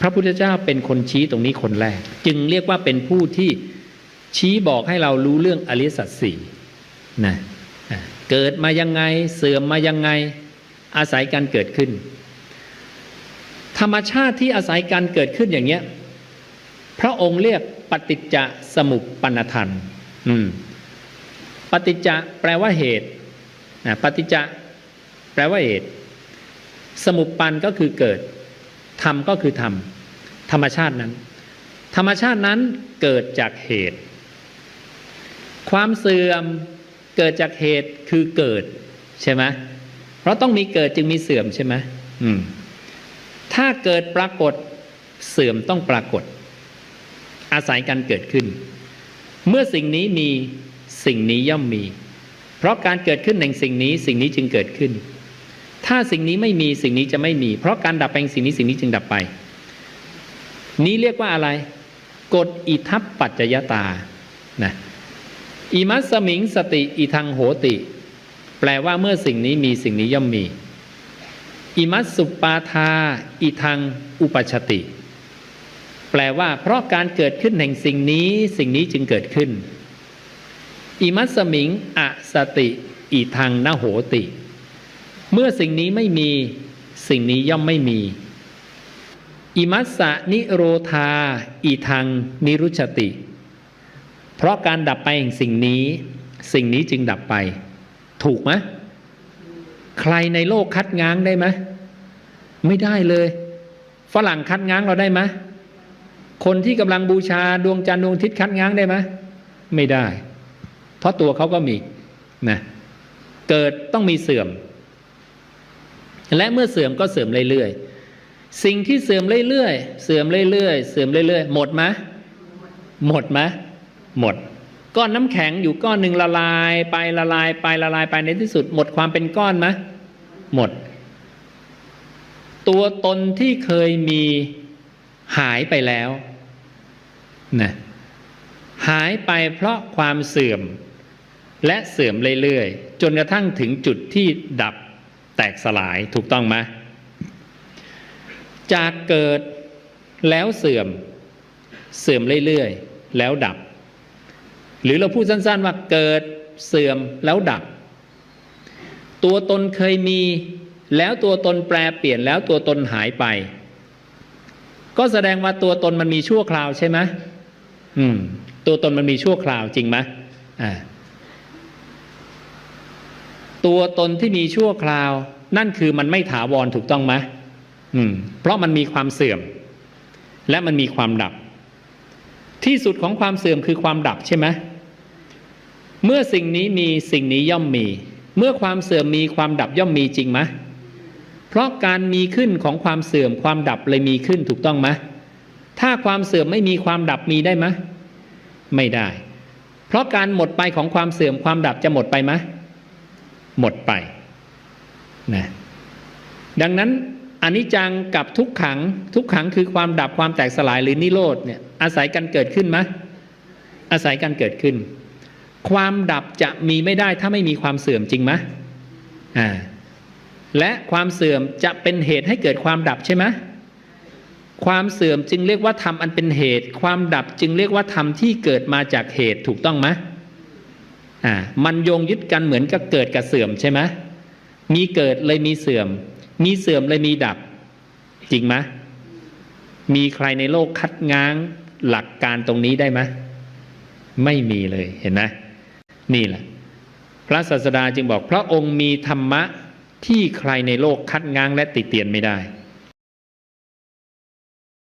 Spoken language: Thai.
พระพุทธเจ้าเป็นคนชี้ตรงนี้คนแรก จึงเรียกว่าเป็นผู้ที่ชี้บอกให้เรารู้เรื่องอริสัจสี่นะเกิดมายังไงเสื่อมมายังไง อาศัยการเกิดขึ้น ธรรมชาติที่อาศัยการเกิดขึ้นอย่างเงี้ยพระองค์เรียกปฏิจจสมุปปนธรรมปฏิจจะแปลว่าเหตุนะปฏิจจะแปลว่าเหตุ สมุปปันก็คือเกิด ธรรมก็คือธรรมธรรมชาตินั้น ธรรมชาตินั้นเกิดจากเหตุ ความเสื่อมเกิดจากเหตุคือเกิดใช่ไหมเพราะต้องมีเกิดจึงมีเสื่อมใช่ไหมอืมถ้าเกิดปรากฏเสื่อมต้องปรากฏ อาศัยการเกิดขึ้น เมื่อสิ่งนี้มีสิ่งนี้ย่อมมี เพราะการเกิดขึ้นแห่งสิ่งนี้สิ่งนี้จึงเกิดขึ้น ถ้าสิ่งนี้ไม่มีสิ่งนี้จะไม่มี เพราะการดับไปแห่งสิ่งนี้สิ่งนี้จึงดับไป นี้เรียกว่าอะไร กฎอิทัปปัจจยตานะอิมัสมิงสติอิทังโหติ แปลว่าเมื่อสิ่งนี้มีสิ่งนี้ย่อมมี อิมัสสุปาทาอิทังอุปชติ แปลว่า เพราะการเกิดขึ้นแห่งสิ่งนี้สิ่งนี้จึงเกิดขึ้น อิมัสสมิงอสติอิทังนโหติ เมื่อสิ่งนี้ไม่มี สิ่งนี้ย่อมไม่มี อิมัสสะนิโรธาอิทัง นิรุชติ เพราะการดับไปแห่งสิ่งนี้ สิ่งนี้จึงดับไป ถูกไหมใครในโลกคัดง้างได้ไหมไม่ได้เลย ฝรั่งคัดง้างเราได้ไหมคนที่กำลังบูชาดวงจันทร์ดวงอาทิตย์คัดง้างได้ไหมไม่ได้ เพราะตัวเขาก็มีนะเกิดต้องมีเสื่อม และเมื่อเสื่อมก็เสื่อมเรื่อยๆสิ่งที่เสื่อมเรื่อยๆเสื่อมเรื่อยๆเสื่อมเรื่อยๆหมดไหมหมดไหมหมด ก้อนน้ำแข็งอยู่ก้อนหนึ่งละลายไปละลายไปละลายไปในที่สุด หมดความเป็นก้อนไหมหมด ตัวตนที่เคยมีหายไปแล้วนะหายไปเพราะความเสื่อม และเสื่อมเรื่อยๆ จนกระทั่งถึงจุดที่ดับ แตกสลายถูกต้องไหมจากเกิดแล้วเสื่อมเสื่อมเรื่อยๆ แล้วดับ หรือเราพูดสั้นๆว่าเกิดเสื่อมแล้วดับ ตัวตนเคยมีแล้วตัวตนแปรเปลี่ยนแล้วตัวตนหายไป ก็แสดงว่าตัวตนมันมีชั่วคราวใช่ไหมอืม ตัวตนมันมีชั่วคราวจริงไหมอ่า ตัวตนที่มีชั่วคราว นั่นคือมันไม่ถาวรถูกต้องไหมอืม เพราะมันมีความเสื่อม และมันมีความดับ ที่สุดของความเสื่อมคือความดับใช่ไหมเมื่อสิ่งนี้มีสิ่งนี้ย่อมมี เมื่อความเสื่อมมีความดับย่อมมีจริงไหมเพราะการมีขึ้นของความเสื่อมความดับเลยมีขึ้นถูกต้องไหมถ้าความเสื่อมไม่มีความดับมีได้ไหมไม่ได้ เพราะการหมดไปของความเสื่อมความดับจะหมดไปไหม หมดไปนะดังนั้นอนิจจังกับทุกขัง ทุกขังคือความดับความแตกสลายหรือนิโรธเนี่ยอาศัยกันเกิดขึ้นไหมอาศัยกันเกิดขึ้น ความดับจะมีไม่ได้ถ้าไม่มีความเสื่อมจริงไหมอ่าและความเสื่อมจะเป็นเหตุให้เกิดความดับใช่ไหมความเสื่อมจึงเรียกว่าธรรมอันเป็นเหตุ ความดับจึงเรียกว่าธรรมที่เกิดมาจากเหตุถูกต้องไหม อ่ามันโยงยึดกันเหมือนกับเกิดกับเสื่อมใช่ไหมมีเกิดเลยมีเสื่อม มีเสื่อมเลยมีดับ จริงไหมมีใครในโลกคัดง้างหลักการตรงนี้ได้ไหมไม่มีเลยเห็นไหมนี่แหละ พระศาสดาจึงบอกพระองค์มีธรรมะที่ใครในโลกคัดง้างและติเตียนไม่ได้